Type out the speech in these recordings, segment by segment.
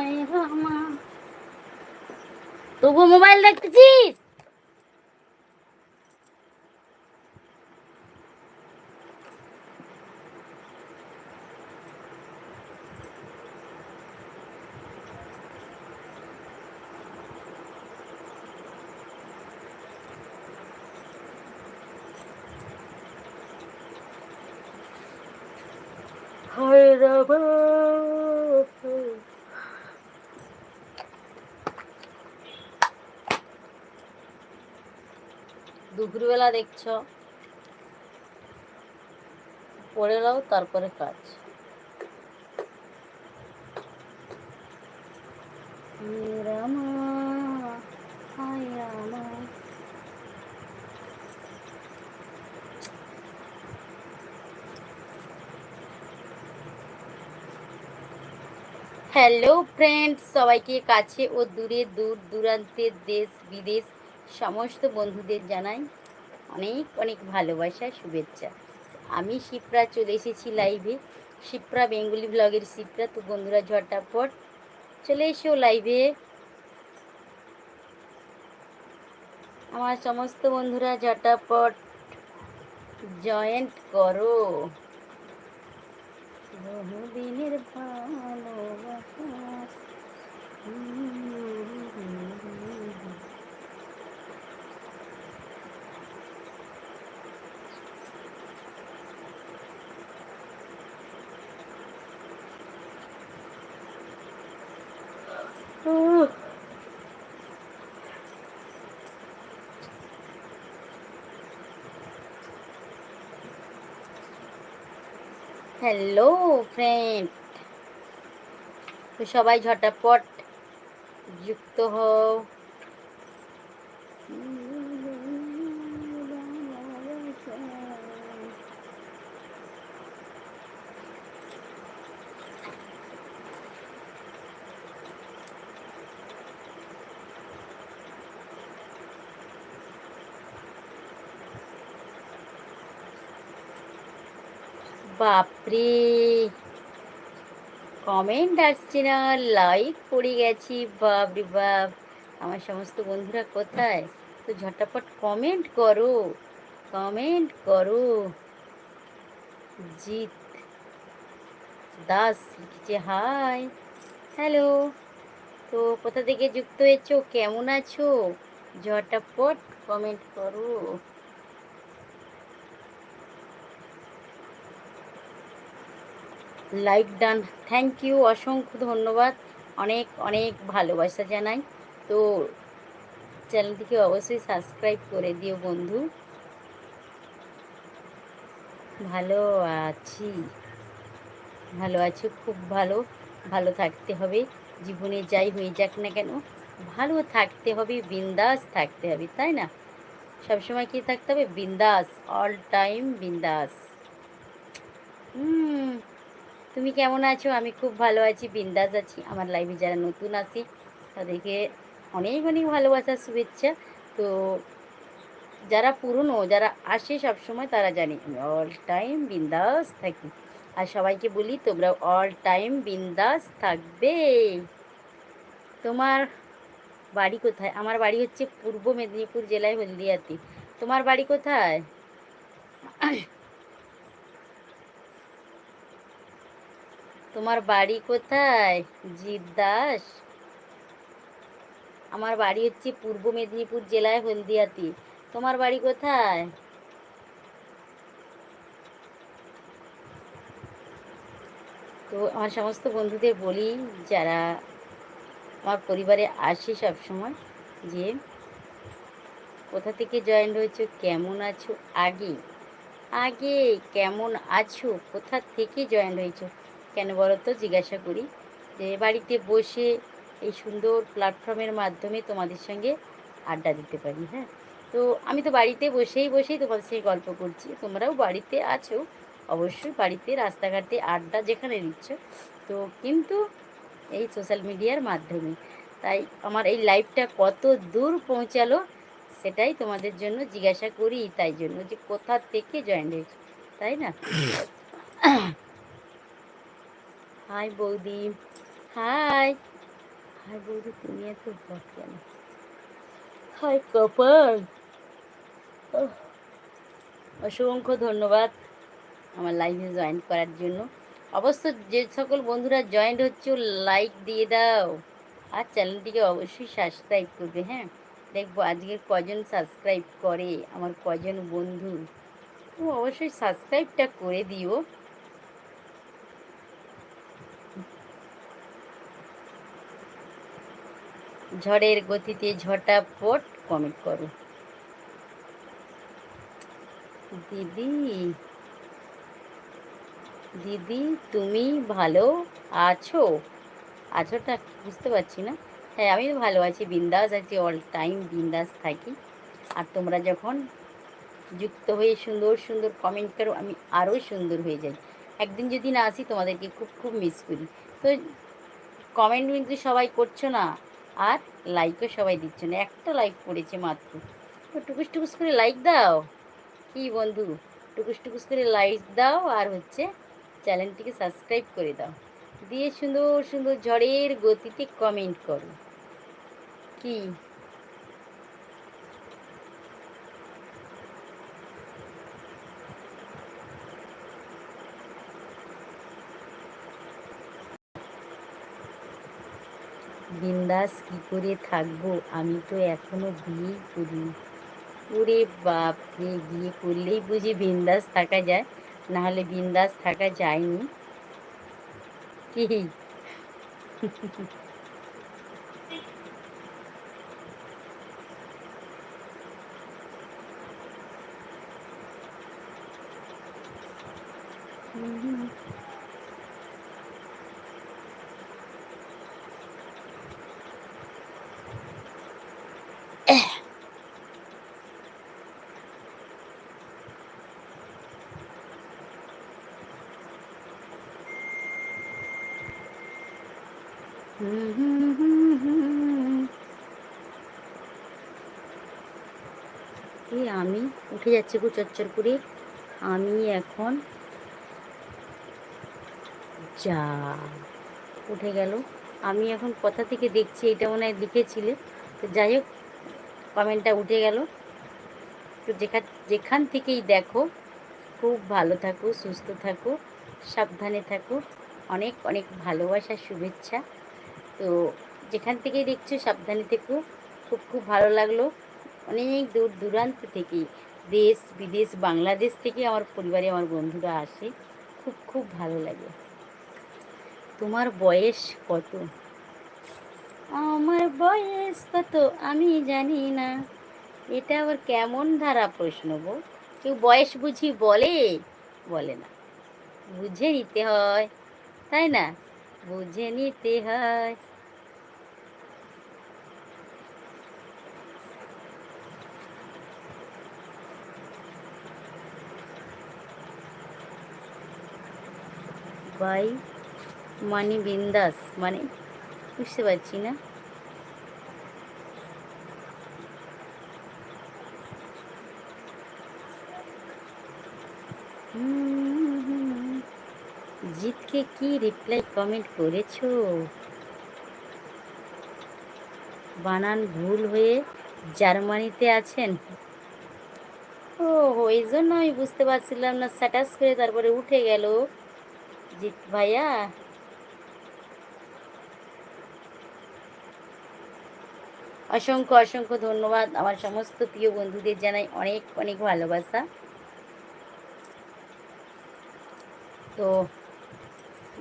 হায় রামা তবু মোবাইল দেখতেছিস? হায় দুপুরবেলা দেখছ। পড়ে নাও, তারপরে কাজ। হায় হায় হ্যালো ফ্রেন্ডস সবাইকে কাছে ও দূরে দূর, দূরান্তের দেশ, বিদেশ সমস্ত বন্ধুদের জানাই অনেক অনেক ভালোবাসা, শুভেচ্ছা। আমি শিপ্রা চলে এসেছি লাইভে শিপ্রা বেঙ্গলি ব্লগের শিপ্রা। তো বন্ধুরা, ঝটাপট চলে এসো লাইভে আমার সমস্ত বন্ধুরা, ঝটাপট জয়েন্ট করো। বহুদিনের ভালোবাসা হ্যালো ফ্রেন্ড সবাই ঝটাপট যুক্ত হও। বাপরে। কমেন্ট আসছে না লাইক পড়ে গেছি বাপরে বাপ। আমার সমস্ত বন্ধুরা কোথায়? তো ঝটাপট কমেন্ট করো কমেন্ট করো। জিৎ, দাস লিখছে হাই হ্যালো তো কোথা থেকে যুক্ত হয়েছো? কেমন আছো? ঝটাপট কমেন্ট করো। Like done. থ্যাংক ইউ অসংখ্য ধন্যবাদ। অনেক অনেক ভালোবাসা জানাই। তো চ্যানেলটিকে অবশ্যই সাবস্ক্রাইব করে দিও বন্ধু। ভালো আছি। ভালো আছি, খুব ভালো। ভালো থাকতে হবে। জীবনে যাই হয়ে যাক না কেন, ভালো থাকতে হবে, বিন্দাস থাকতে হবে, তাই না? সবসময় কি থাকতে হবে? বিন্দাস অল টাইম বিন্দাস। হুম। তুমি কেমন আছো? আমি খুব ভালো আছি, বিন্দাস আছি। আমার লাইভে যারা নতুন আসি তাদেরকে অনেক অনেক ভালোবাসার শুভেচ্ছা। তো যারা পুরনো, যারা আসে সব সময় তারা জানে আমি অল টাইম বিন্দাস থাকি। আর সবাইকে বলি, তোমরা অল টাইম বিন্দাস থাকবে। তোমার বাড়ি কোথায়? আমার বাড়ি হচ্ছে পূর্ব মেদিনীপুর জেলায় হলদিয়াতে। তোমার বাড়ি কোথায়? তোমার বাড়ি কোথায়? জিৎ দাস? আমার বাড়ি হচ্ছে পূর্ব মেদিনীপুর জেলায় হলদিয়াতে। তোমার বাড়ি কোথায়? তো আমার সমস্ত বন্ধুদের বলি, যারা আমার পরিবারে আসে সব সময় যে কোথা থেকে জয়েন হয়েছো, কেমন আছো, আগে? আগে কেমন আছো, কোথা থেকে জয়েন হয়েছো? কেন বলো তো জিজ্ঞাসা করি যে, বাড়িতে বসে এই সুন্দর প্ল্যাটফর্মের মাধ্যমে তোমাদের সঙ্গে আড্ডা দিতে পারি হ্যাঁ? তো আমি তো বাড়িতে বসেই বসেই তোমাদের সঙ্গে গল্প করছি। তোমরাও বাড়িতে আছো, অবশ্যই বাড়িতে রাস্তাঘাটে আড্ডা যেখানে দিচ্ছ। তো কিন্তু এই সোশ্যাল মিডিয়ার মাধ্যমে। তাই আমার এই লাইফটা কত দূর পৌঁছালো সেটাই তোমাদের জন্য জিজ্ঞাসা করি। তাই জন্য যে কোথা থেকে জয়েন হয়েছে, তাই না? হাই বৌদি। হাই হাই বৌদি, তুমি এত হট কেন? হাই কপাল। অসংখ্য ধন্যবাদ আমার লাইভে জয়েন করার জন্য। অবশ্য যে সকল বন্ধুরা জয়েন্ট হচ্ছে লাইক দিয়ে দাও। আর চ্যানেলটিকে অবশ্যই সাবস্ক্রাইব করবে হ্যাঁ? দেখব আজকে কজন সাবস্ক্রাইব করে, আমার কজন বন্ধু। তো অবশ্যই সাবস্ক্রাইবটা করে দিও। ঝড়ের গতিতে ঝটাপট কমেন্ট করো। দিদি দিদি, তুমি ভালো আছো? আছোটা বুঝতে পারছি না। হ্যাঁ আমি ভালো আছি, বিন্দাস আছি অল টাইম বিন্দাস থাকি। আর তোমরা যখন যুক্ত হয়ে সুন্দর সুন্দর কমেন্ট করো, আমি আরও সুন্দর হয়ে যাই। একদিন যদি না আসি, তোমাদেরকে খুব খুব মিস করি। তো কমেন্ট কিন্তু সবাই করছ না। আর লাইকও সবাই দিচ্ছে না, একটা লাইক পড়েছে মাত্র। তো টুকুস টুকুস করে লাইক দাও। কি বন্ধু? টুকুস টুকুস করে লাইক দাও আর হচ্ছে চ্যানেলটিকে সাবস্ক্রাইব করে দাও। দিয়ে সুন্দর সুন্দর ঝড়ের গতিতে কমেন্ট করো। কি? বিন্দাস কি করে থাকব? আমি তো এখনও বিয়েই করিনি। ওরে বাপরে, বিয়ে করলেই বুঝি বিন্দাস থাকা যায়। নাহলে বিন্দাস থাকা যায়নি। কি? এই আমি উঠে যাচ্ছি গো চচ্চর করে। আমি এখন যা উঠে গেল। আমি এখন কথা থেকে দেখছি এটা মনে হয় লিখেছিলে। তো যাই হোক, কমেন্টটা উঠে গেল। তো যেখান যেখান থেকেই দেখো, খুব ভালো থাকো, সুস্থ থাকো, সাবধানে থাকো। অনেক অনেক ভালোবাসা, শুভেচ্ছা। তো যেখান থেকেই দেখছ সাবধানে থেকো। খুব খুব ভালো লাগল। অনেক দূর দূরান্ত থেকে দেশ বিদেশ বাংলাদেশ থেকে আমার পরিবারে আমার বন্ধুরা আসে। খুব খুব ভালো লাগে। তোমার বয়স কত? আমার বয়স কত আমি জানি না। এটা আবার কেমন ধারা প্রশ্ন গো? কেউ বয়স বুঝি বলে? বলে না। বুঝে নিতে হয় তাই না? বুঝে নিতে হয়। বাই মানে বিন্দাস মানে বুঝতে পারছি না। জিতকে কি রিপ্লাই কমেন্ট করেছ? বানান ভুল হয়ে জার্মানিতে আছেন। ও ওই জন্য আমি বুঝতে পারছিলাম না, স্ট্যাটাস করে তারপরে উঠে গেল। জিৎ ভাইয়া? অসংখ্য অসংখ্য ধন্যবাদ। আমার সমস্ত প্রিয় বন্ধুদের জানাই অনেক অনেক ভালোবাসা। তো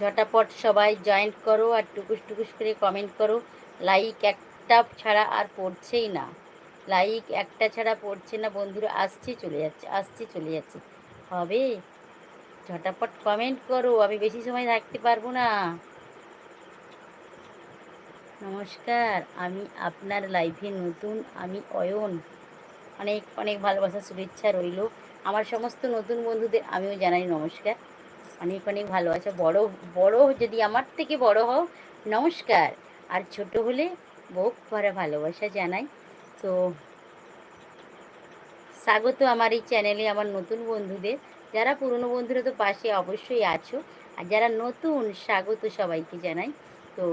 ঝটাপট সবাই জয়েন্ট করো আর টুকুস টুকুস করে কমেন্ট করো। লাইক একটা ছাড়া আর পড়ছেই না। লাইক একটা ছাড়া পড়ছে না। বন্ধুরা, আসছে, চলে যাচ্ছে, আসছে, চলে যাচ্ছে। হবে? ঝটাপট কমেন্ট করো, আমি বেশি সময় থাকতে পারব না। নমস্কার, আমি আপনার লাইভে নতুন, আমি অয়ন। অনেক অনেক ভালোবাসা, শুভেচ্ছা রইল। আমার সমস্ত নতুন বন্ধুদের আমিও জানাই নমস্কার। অনেক অনেক ভালোবাসা। বড় বড় যদি আমার থেকে বড় হও, নমস্কার। আর ছোট হলে বুক ভরা ভালোবাসা জানাই। তো স্বাগত আমার এই চ্যানেলে আমার নতুন বন্ধুদের। যারা পুরনো বন্ধুরা তো পাশে অবশ্যই আছো। আর যারা নতুন, স্বাগত সবাইকে জানাই। তো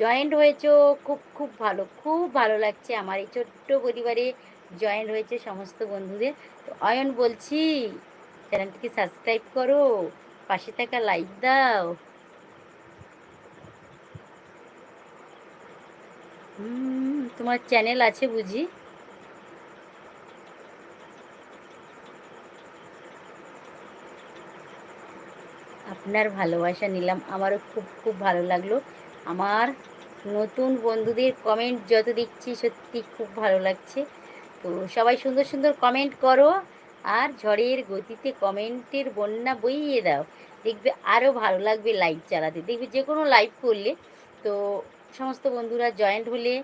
জয়েন্ট হয়েছো, খুব খুব ভালো খুব ভালো লাগছে। আমার এই ছোট্ট পরিবারে জয়েন্ট হয়েছে সমস্ত বন্ধুদের। তো অয়ন বলছি, চ্যানেলটিকে সাবস্ক্রাইব করো, পাশে থাকা লাইক দাও। তোমার চ্যানেল আছে বুঝি? আপনার ভালোবাসা নিলাম। আমারও খুব খুব ভালো লাগল। আমার নতুন বন্ধুদের কমেন্ট যত দেখছি সত্যি খুব ভালো লাগছে। তো সবাই সুন্দর সুন্দর কমেন্ট করো আর ঝড়ের গতিতে কমেন্টের বন্যা বইয়ে দাও। দেখবে আরও ভালো লাগবে লাইভ চালাতে। দেখবে যে কোনো লাইভ করলে তো সমস্ত বন্ধুরা জয়েন্ট হলে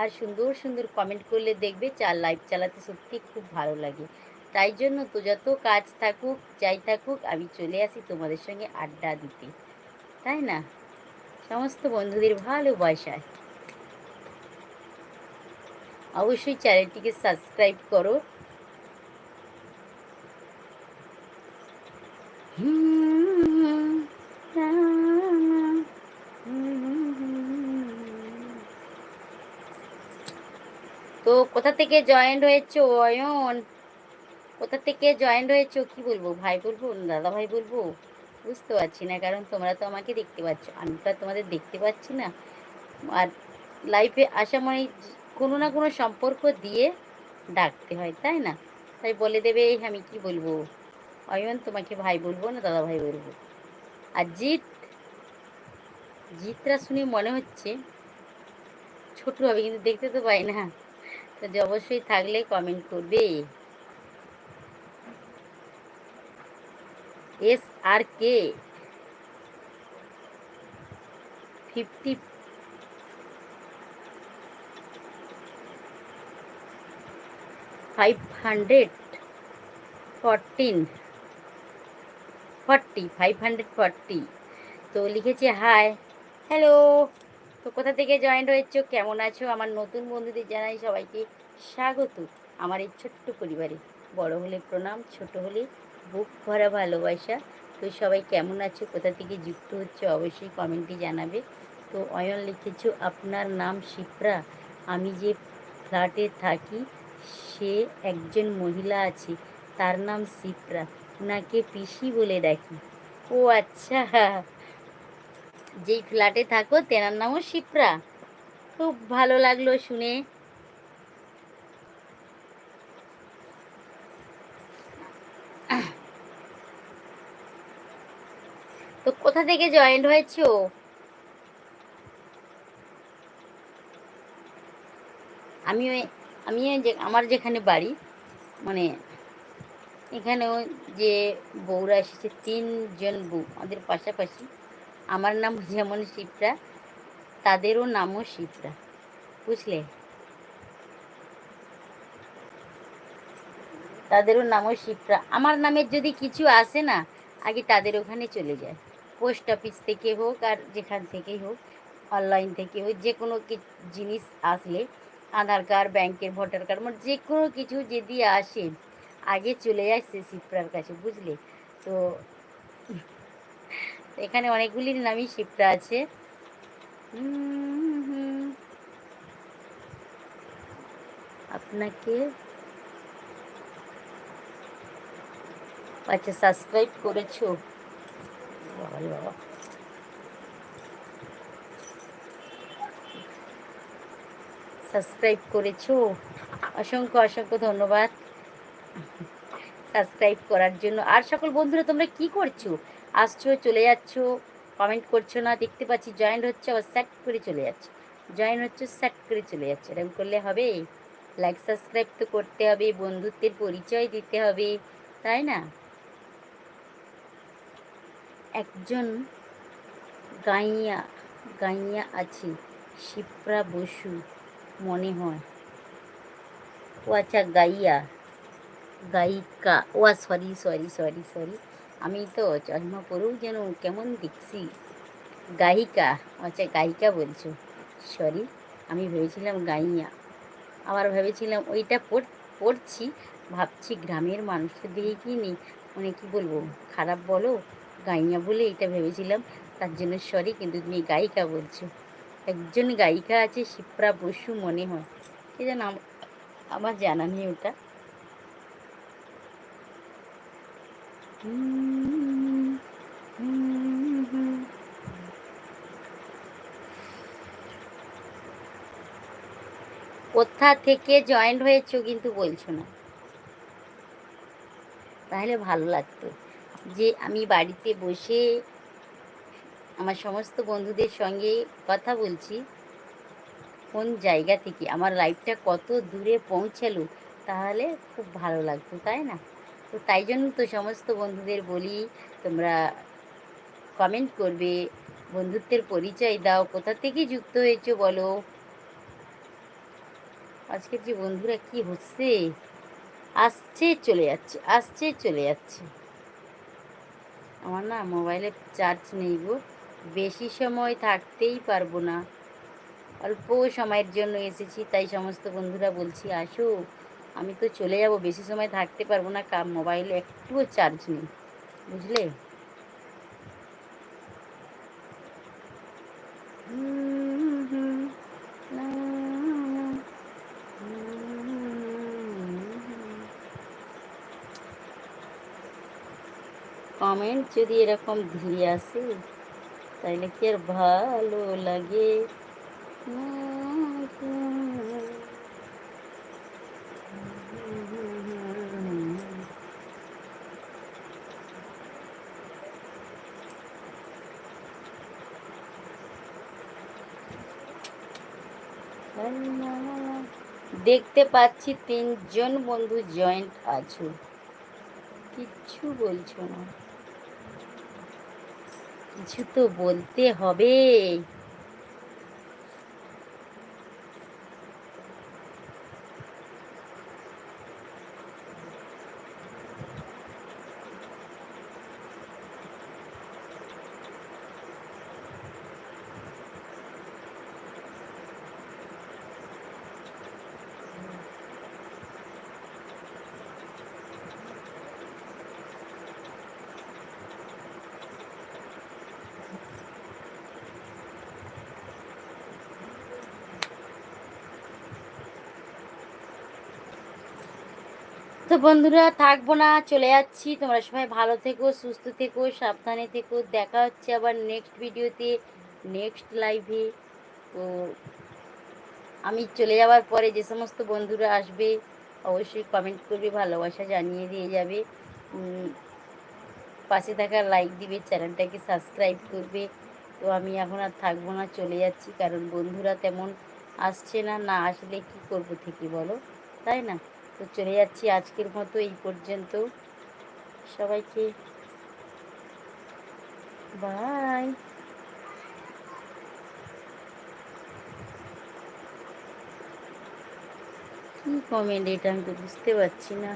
আর সুন্দর সুন্দর কমেন্ট করলে দেখবে চার লাইভ চালাতে সত্যি খুব ভালো লাগে। তাই জন্য তো যত কাজ থাকুক, যাই থাকুক, আমি চলে আসি তোমাদের সঙ্গে আড্ডা দিতে। তাই না? সমস্ত বন্ধুদের ভালোবাসায়। অবশ্যই চ্যানেলটিকে সাবস্ক্রাইব করো। তো কোথা থেকে জয়েন্ট হয়েছে, অয়ন? কোথা থেকে জয়েন্ট হয়েছো? কি বলব? ভাই বলব? দাদা ভাই বলব? বুঝতে পারছি না, কারণ তোমরা তো আমাকে দেখতে পাচ্ছ। আমি তো তোমাদের দেখতে পাচ্ছি না। আর লাইফে আসা মানে কোনো না কোনো সম্পর্ক দিয়ে ডাকতে হয়, তাই না? তাই বলে দেবে, এই আমি কি বলব? অয়ন, তোমাকে ভাই বলব না দাদা ভাই বলব? আর জিৎ জিতরা শুনে মনে হচ্ছে ছোট হবে, কিন্তু দেখতে তো পাই না। তো অবশ্যই থাকলে কমেন্ট করবে। S R K fifty five hundred fourteen forty five hundred forty তো লিখেছে হাই হ্যালো তো কোথা থেকে জয়েন্ট হয়েছো? কেমন আছো? আমার নতুন বন্ধুদের জানাই সবাইকে স্বাগত। আমার এই ছোট্ট পরিবারে। বড় হলে প্রণাম, ছোট হলে বুক ভরা ভালোবাসা। তো সবাই কেমন আছে, কোথা থেকে যুক্ত হচ্ছে, অবশ্যই কমেন্টে জানাবে। তো অয়ন লিখেছো, আপনার নাম শিপ্রা। আমি যে ফ্ল্যাটে থাকি, সে একজন মহিলা আছে, তার নাম শিপ্রা। ওনাকে পিসি বলে ডাকি। ও আচ্ছা। যেই ফ্ল্যাটে থাকো, তেনার নামও শিপ্রা। খুব ভালো লাগল শুনে তো কোথা থেকে জয়েন্ট হয়েছো? আমিও আমিও যে, আমার যেখানে বাড়ি মানে এখানেও যে বউরা এসেছে, তিনজন বউ, আমাদের পাশাপাশি। আমার নাম যেমন শিবরা তাদেরও নামও শিবরা বুঝলে? তাদেরও নামও শিবরা আমার নামের যদি কিছু আসে না, আগে তাদের ওখানে চলে যায়। পোস্ট অফিস থেকে হোক আর যেখান থেকেই হোক, অনলাইন থেকে হোক, যে কোনো জিনিস আসলে আধার কার্ড, ব্যাংকের ভোটার কার্ড মানে যে কোনো কিছু যদি আসে, আগে চলে সে শিপ্রার কাছে, বুঝলে? তো এখানে অনেকগুলির নামই শিপ্রা আছে। আপনাকে আচ্ছা সাবস্ক্রাইব করেছ? সাবস্ক্রাইব করেছ? অসংখ্য অসংখ্য ধন্যবাদ। সাবস্ক্রাইব করার জন্য। আর সকল বন্ধুরা, তোমরা কি করছ? আসছো, চলে যাচ্ছ কমেন্ট করছ না, দেখতে পাচ্ছি জয়েন্ট হচ্ছে, আবার স্যাট করে চলে যাচ্ছে। জয়েন হচ্ছে স্যাট করে চলে যাচ্ছে। এরকম করলে হবে? লাইক সাবস্ক্রাইব তো করতে হবে, বন্ধুত্বের পরিচয় দিতে হবে, তাই না? একজন গাইয়া গাইয়া আছে, শিপ্রা বসু মনে হয়। ও আচ্ছা গাইয়া, গায়িকা, ও সরি সরি সরি সরি আমি তো চশমা পরেও যেন কেমন দেখছি। গায়িকা আচ্ছা গায়িকা বলছো সরি আমি ভেবেছিলাম গাইয়া। আবার ভেবেছিলাম ওইটা পড়ছি, ভাবছি গ্রামের মানুষকে দিয়ে কি নেই মানে কী বলব, খারাপ বলো? গাইয়া বলে এটা ভেবেছিলাম, তার জন্য সরি কিন্তু তুমি গায়িকা বলছো। একজন গায়িকা আছে শিপ্রা বসু মনে হয়। কে যেন আমার জানা নেই ওটা। কোথা থেকে জয়েন্ট হয়েছো কিন্তু বলছো না। তাহলে ভালো লাগতো। যে আমি বাড়িতে বসে আমার সমস্ত বন্ধুদের সঙ্গে কথা বলছি, কোন জায়গা থেকে, আমার লাইফটা কত দূরে পৌঁছালো, তাহলে খুব ভালো লাগতো, তাই না? তো তাই জন্য তো সমস্ত বন্ধুদের বলি, তোমরা কমেন্ট করবে, বন্ধুত্বের পরিচয় দাও, কোথা থেকে যুক্ত হয়েছো বলো? আজকের যে বন্ধুরা কি হচ্ছে? আসছে, চলে যাচ্ছে, আসছে, চলে যাচ্ছে। আমার না মোবাইলে চার্জ নেই গো। বেশি সময় থাকতেই পারব না। অল্প সময়ের জন্য এসেছি, তাই সমস্ত বন্ধুরা বলছি, আসো, আমি তো চলে যাব, বেশি সময় থাকতে পারব না মোবাইলে একটুও চার্জ নেই। বুঝলে? কমেন্ট যদি এরকম ধীরে আসে, তাইলে কি আর ভালো লাগে? দেখতে পাচ্ছি তিনজন বন্ধু জয়েন্ট আছো। কিচ্ছু বলছো না। কিছু তো বলতে হবে তো বন্ধুরা, থাকব না, চলে যাচ্ছি। তোমরা সবাই ভালো থেকো, সুস্থ থেকো, সাবধানে থেকো। দেখা হচ্ছে আবার নেক্সট ভিডিওতে নেক্সট লাইভে তো আমি চলে যাওয়ার পরে যে সমস্ত বন্ধুরা আসবে, অবশ্যই কমেন্ট করবে, ভালোবাসা জানিয়ে দিয়ে যাবে। পাশে থাকা লাইক দিবে চ্যানেলটাকে সাবস্ক্রাইব করবে। তো আমি এখন আর থাকব না, চলে যাচ্ছি। কারণ বন্ধুরা তেমন আসছে না না আসলে কি করব থেকে বলো? তাই না? তো চলে যাচ্ছি আজকের মতো এই পর্যন্ত। সবাইকে বাই কি কমেন্ট এটা আমি তো বুঝতে পারছি না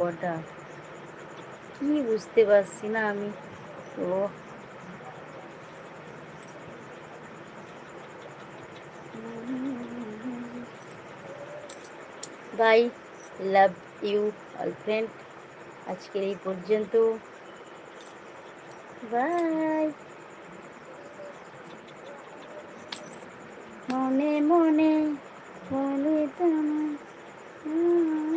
ওটা কি বুঝতে পারছি না আমি ও bye love you all friend আজকের এই পর্যন্ত বাই মনে মনে বলে তোমার